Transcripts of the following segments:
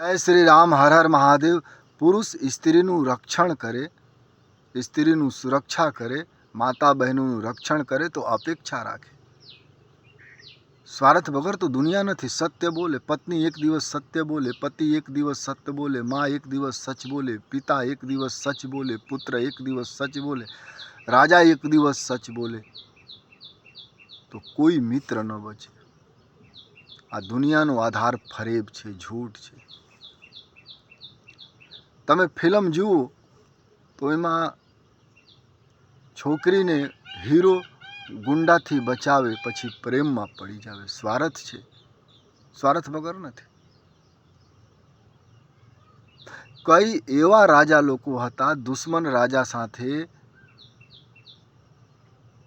જય શ્રી રામ, હર હર મહાદેવ. પુરુષ સ્ત્રીનું રક્ષણ કરે, સ્ત્રીનું સુરક્ષા કરે માતા બહેનોનું રક્ષણ કરે તો અપેક્ષા રાખે. સ્વાર્થ વગર તો દુનિયા નથી, સત્ય બોલે, પત્ની એક દિવસ સત્ય બોલે, પતિ એક દિવસ સત્ય બોલે, મા એક દિવસ સચ બોલે, પિતા એક દિવસ સચ બોલે, પુત્ર એક દિવસ સચ બોલે, રાજા એક દિવસ સચ બોલે. તો કોઈ મિત્ર ન બચે. આ દુનિયાનો આધાર ફરેબ છે ઝૂઠ છે. તમે ફિલ્મ જુઓ, તો એમાં છોકરીને હીરો ગુંડાથી બચાવે, પછી પ્રેમમાં પડી જાવે. સ્વાર્થ છે. સ્વાર્થ વગર નથી. કઈ એવા રાજા લોકો હતા દુશ્મન રાજા સાથે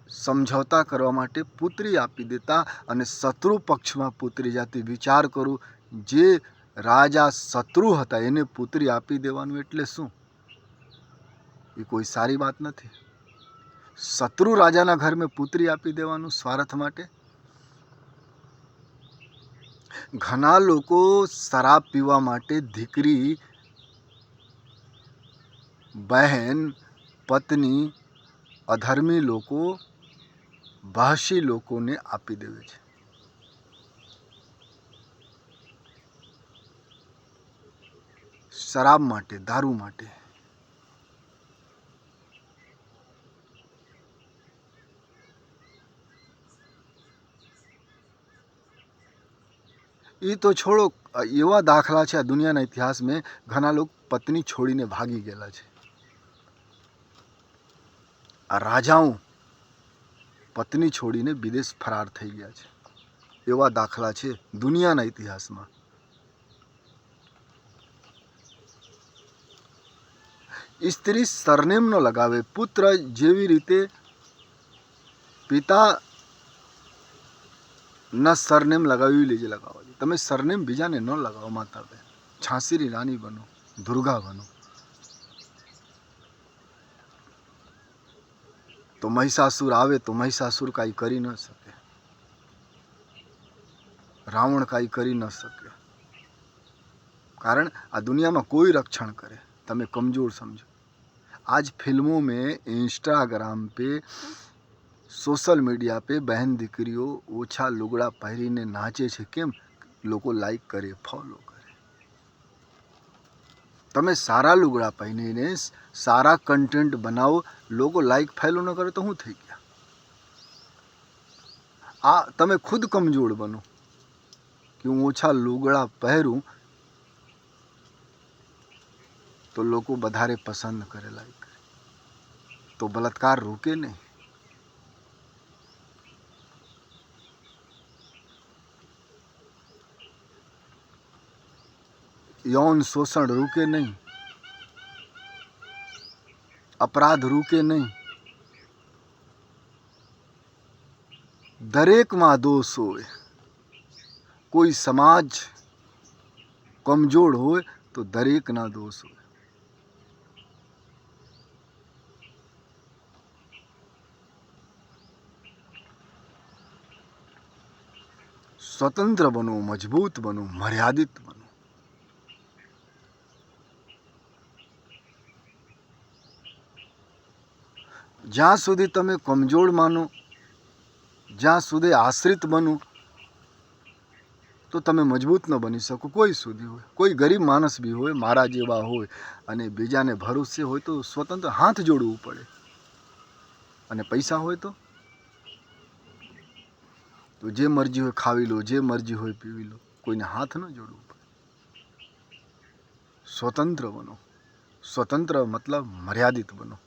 સમझौता કરવા માટે પુત્રી આપી દેતા અને શત્રુ પક્ષમાં પુત્રી જાતિ વિચાર કરું, જે રાજા શત્રુ હતા, એને પુત્રી આપી દેવાનું એટલે શું? એ કોઈ સારી વાત નથી. શત્રુ રાજાના ઘર મેં પુત્રી આપી દેવાનું સ્વાર્થ માટે? ઘણા લોકો શરાબ પીવા માટે દીકરી, બહેન, પત્ની, અધર્મી લોકો ભાષી લોકોને આપી દેવે છે. શરાબ માટે, દારૂ માટે. એ તો છોડો, એવા દાખલા છે આ દુનિયાના ઇતિહાસમાં ઘણા લોકો પત્ની છોડીને ભાગી ગયેલા છે. આ રાજાઓ પત્ની છોડીને વિદેશ ફરાર થઈ ગયા છે. એવા દાખલા છે દુનિયાના ઇતિહાસમાં. સ્ત્રી સરનેમ ન લગાવે, પુત્ર જેવી રીતે પિતા ના સરનેમ લગાવી લેજે લગાવવા દે. તમે સરનેમ બીજાને ન લગાવો, માતા બહેન છાંસીરી રાની બનો, દુર્ગા બનો. તો મહિષાસુર આવે, તો મહિષાસુર કાંઈ કરી ન શકે. રાવણ કાંઈ કરી ન શકે. કારણ આ દુનિયામાં કોઈ રક્ષણ કરે. તમે કમજોર સમજો. आज फिल्मों में इंस्टाग्राम पे સોશિયલ મીડિયા पे બહેન દીકરીઓ ઓછા લુગડા પહેરીને નાચે છે કેમ લોકો લાઈક કરે ફોલો કરે તમે સારા લુગડા પહેરીને સારા કન્ટેન્ટ બનાવો લોકો લાઈક ફેલો ન કરે તો શું થઈ ગયા આ તમે ખુદ કમજોર બનો કે હું ઓછા લુગડા પહેરું તો લોકો વધારે પસંદ કરે લાઈક કરે તો બલાત્કાર રૂકે નહીં यौन शोषण रुके नहीं અપરાધ રૂકે નહીં દરેકમાં દોષ હોય કોઈ સમાજ કમજોર હોય તો દરેકના દોષ હોય સ્વતંત્ર બનો, મજબૂત બનો, મર્યાદિત બનો. જ્યાં સુધી તમે કમજોર માનો, જ્યાં સુધી આશ્રિત બનો, તો તમે મજબૂત ન બની શકો. કોઈ સુધી હોય, કોઈ ગરીબ માણસ બી હોય, મારા જેવા હોય અને બીજાને ભરોસે હોય તો સ્વતંત્ર હાથ જોડવું પડે. અને પૈસા હોય તો? તો જે મરજી હોય ખાવી લો, જે મરજી હોય પીવી લો. કોઈને હાથ ન જોડવું પડે. સ્વતંત્ર બનો. સ્વતંત્ર મતલબ મર્યાદિત બનો.